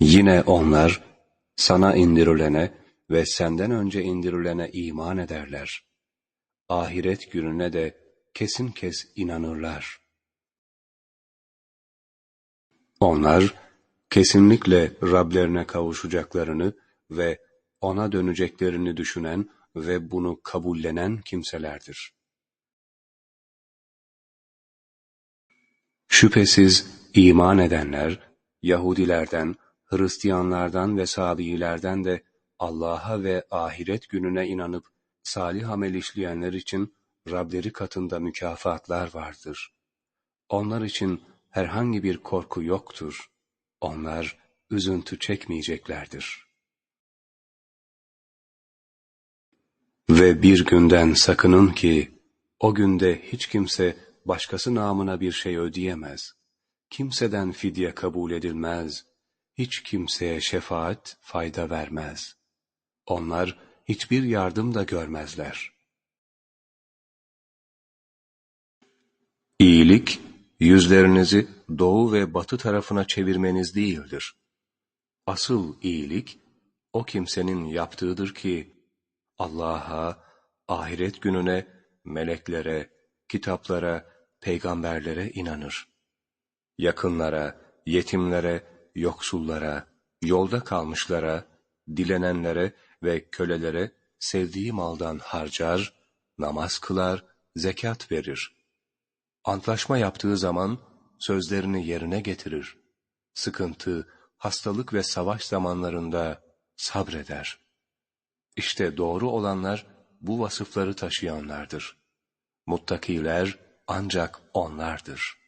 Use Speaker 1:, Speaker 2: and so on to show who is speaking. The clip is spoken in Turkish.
Speaker 1: Yine onlar sana indirilene ve senden önce indirilene iman ederler. Ahiret gününe de kesin kes inanırlar. Onlar kesinlikle Rablerine kavuşacaklarını ve ona döneceklerini düşünen ve bunu kabullenen kimselerdir. Şüphesiz iman edenler, Yahudilerden, Hristiyanlardan ve Sabiilerden de Allah'a ve ahiret gününe inanıp salih amel işleyenler için Rableri katında mükafatlar vardır. Onlar için herhangi bir korku yoktur. Onlar üzüntü çekmeyeceklerdir. Ve bir günden sakının ki, o günde hiç kimse başkası namına bir şey ödeyemez. Kimseden fidye kabul edilmez. Hiç kimseye şefaat fayda vermez. Onlar hiçbir yardım da görmezler. İyilik, yüzlerinizi doğu ve batı tarafına çevirmeniz değildir. Asıl iyilik, o kimsenin yaptığıdır ki, Allah'a, ahiret gününe, meleklere, kitaplara, peygamberlere inanır. Yakınlara, yetimlere, yoksullara, yolda kalmışlara, dilenenlere ve kölelere sevdiği maldan harcar, namaz kılar, zekat verir. Antlaşma yaptığı zaman sözlerini yerine getirir. Sıkıntı, hastalık ve savaş zamanlarında sabreder. İşte doğru olanlar bu vasıfları taşıyanlardır. Muttakiler ancak onlardır.